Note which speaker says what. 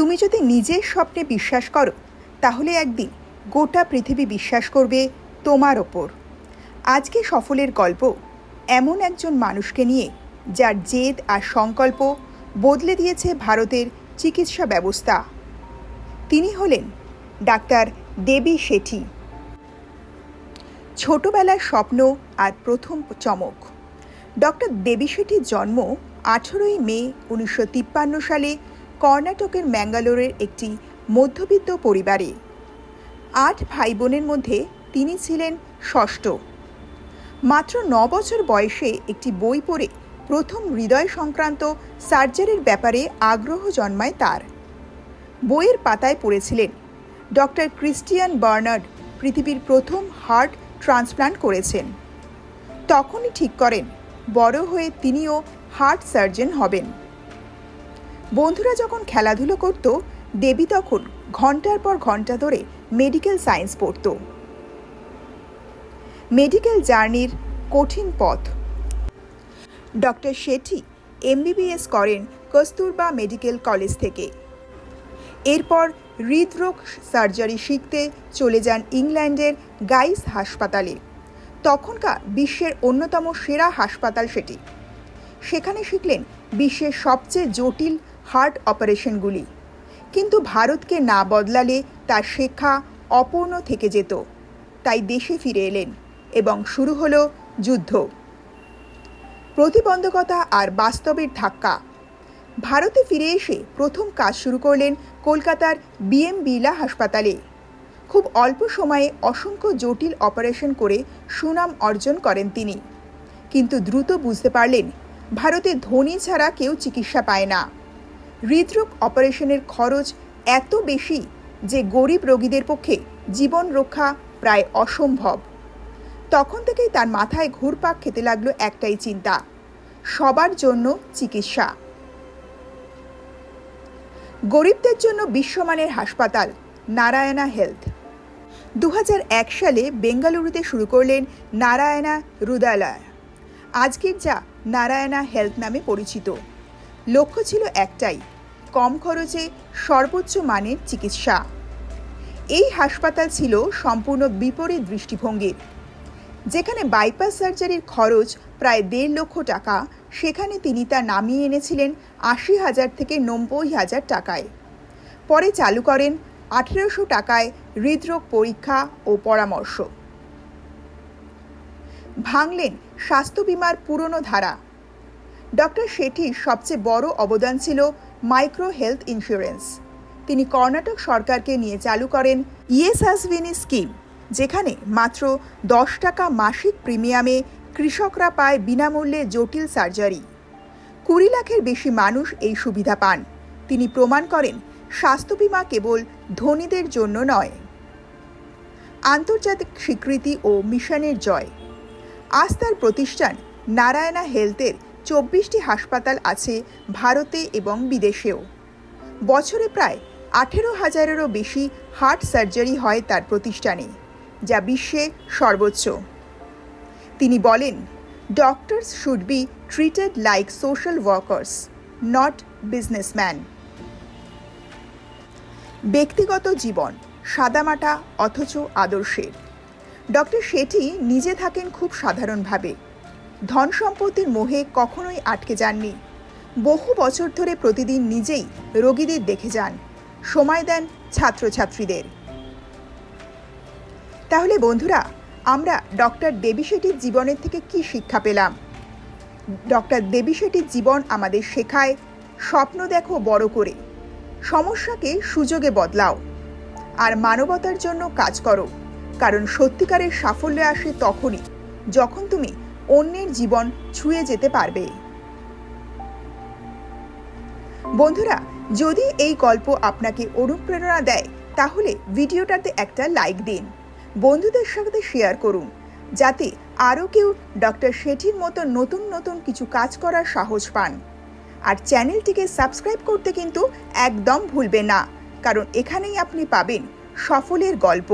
Speaker 1: তুমি যদি নিজের স্বপ্নে বিশ্বাস করো, তাহলে একদিন গোটা পৃথিবী বিশ্বাস করবে তোমার ওপর। আজকে সফলের গল্প এমন একজন মানুষকে নিয়ে যার জেদ আর সংকল্প বদলে দিয়েছে ভারতের চিকিৎসা ব্যবস্থা। তিনি হলেন ডাক্তার দেবী শেঠি। ছোটবেলার স্বপ্ন আর প্রথম চমক। ডক্টর দেবী শেঠির জন্ম আঠেরোই মে উনিশশো তিপ্পান্ন সালে কর্ণাটকের ম্যাঙ্গালোরের একটি মধ্যবিত্ত পরিবারে। আট ভাই বোনের মধ্যে তিনি ছিলেন ষষ্ঠ। মাত্র ন বছর বয়সে একটি বই পড়ে প্রথম হৃদয় সংক্রান্ত সার্জারির ব্যাপারে আগ্রহ জন্মায় তার। বইয়ের পাতায় পড়েছিলেন, ডক্টর ক্রিস্টিয়ান বার্নার্ড পৃথিবীর প্রথম হার্ট ট্রান্সপ্লান্ট করেছেন। তখনই ঠিক করেন, বড় হয়ে তিনিও হার্ট সার্জন হবেন। বন্ধুরা যখন খেলাধুলো করত, দেবী তখন ঘণ্টার পর ঘণ্টা ধরে মেডিকেল সায়েন্স পড়ত। মেডিকেল জার্নির কঠিন পথ। ডক্টর শেঠি এমবিবিএস করেন কস্তুরবা মেডিকেল কলেজ থেকে। এরপর হৃদরোগ সার্জারি শিখতে চলে যান ইংল্যান্ডের গাইস হাসপাতালে। তখনকার বিশ্বের অন্যতম সেরা হাসপাতাল সেটি। সেখানে শিখলেন বিশ্বের সবচেয়ে জটিল হার্ট অপারেশনগুলি। কিন্তু ভারতকে না বদলালে তার শেখা অপূর্ণ থেকে যেত। তাই দেশে ফিরে এলেন এবং শুরু হলো যুদ্ধ। প্রতিবন্ধকতা আর বাস্তবের ধাক্কা। ভারতে ফিরে এসে প্রথম কাজ শুরু করলেন কলকাতার বিএম বিড়লা হাসপাতালে। খুব অল্প সময়ে অসংখ্য জটিল অপারেশন করে সুনাম অর্জন করেন তিনি। কিন্তু দ্রুত বুঝতে পারলেন, ভারতে ধনী ছাড়া কেউ চিকিৎসা পায় না। হৃদরোগ অপারেশনের খরচ এত বেশি যে গরিব রোগীদের পক্ষে জীবন রক্ষা প্রায় অসম্ভব। তখন থেকেই তার মাথায় ঘুরপাক খেতে লাগল একটাই চিন্তা, সবার জন্য চিকিৎসা। গরিবদের জন্য বিশ্বমানের হাসপাতাল, নারায়ণা হেলথ। দু হাজার এক সালে বেঙ্গালুরুতে শুরু করলেন নারায়ণা রুদালয়। আজকের যা নারায়ণা হেলথ নামে পরিচিত। লক্ষ্য ছিল একটাই, কম খরচে সর্বোচ্চ মানের চিকিৎসা। এই হাসপাতাল ছিল সম্পূর্ণ বিপরীত দৃষ্টিভঙ্গির। যেখানে বাইপাস সার্জারির খরচ প্রায় দেড় লক্ষ টাকা, সেখানে তিনি তা নামিয়ে এনেছিলেন আশি হাজার থেকে নব্বই হাজার টাকায়। পরে চালু করেন আঠেরোশো টাকায় হৃদরোগ পরীক্ষা ও পরামর্শ। ভাঙলেন স্বাস্থ্য বিমার পুরনো ধারা। ডক্টর শেঠির সবচেয়ে বড় অবদান ছিল মাইক্রো হেলথ ইন্স্যুরেন্স। তিনি কর্ণাটক সরকারকে নিয়ে চালু করেন ইএসআসভিনি স্কিম, যেখানে মাত্র দশ টাকা মাসিক প্রিমিয়ামে কৃষকরা পায় বিনামূল্যে জটিল সার্জারি। কুড়ি লাখের বেশি মানুষ এই সুবিধা পান। তিনি প্রমাণ করেন, স্বাস্থ্য বিমা কেবল ধনীদের জন্য নয়। আন্তর্জাতিক স্বীকৃতি ও মিশনের জয়। আজ তার প্রতিষ্ঠান নারায়ণা হেলথের চব্বিশটি হাসপাতাল আছে ভারতে এবং বিদেশেও। বছরে প্রায় আঠেরো হাজারেরও বেশি হার্ট সার্জারি হয় তার প্রতিষ্ঠানে, যা বিশ্বে সর্বোচ্চ। তিনি বলেন doctors should be treated like social workers not businessman ব্যক্তিগত জীবন সাদামাটা অথচ আদর্শের। ডক্টর শেঠি নিজে থাকেন খুব সাধারণভাবে। ধন সম্পত্তির মোহে কখনোই আটকে যাননি। বহু বছর ধরে প্রতিদিন নিজেই রোগীদের দেখে যান। সময় দেন ছাত্রছাত্রীদের। তাহলে বন্ধুরা, আমরা ডক্টর দেবী শেঠির জীবনের থেকে কি শিক্ষা পেলাম? ডক্টর দেবী শেঠির জীবন আমাদের শেখায়, স্বপ্ন দেখো বড় করে। সমস্যাকে সুযোগে বদলাও। আর মানবতার জন্য কাজ করো। কারণ সত্যিকারের সাফল্য আসে তখনই, যখন তুমি অন্যের জীবন ছুঁয়ে যেতে পারবে। বন্ধুরা, যদি এই গল্প আপনাকে অনুপ্রেরণা দেয়, তাহলে ভিডিওটাতে একটা লাইক দিন। বন্ধুদের সাথে শেয়ার করুন, যাতে আরও কেউ ডক্টর শেঠির মতো নতুন নতুন কিছু কাজ করার সাহস পান। আর চ্যানেলটিকে সাবস্ক্রাইব করতে কিন্তু একদম ভুলবে না, কারণ এখানেই আপনি পাবেন সফলের গল্প।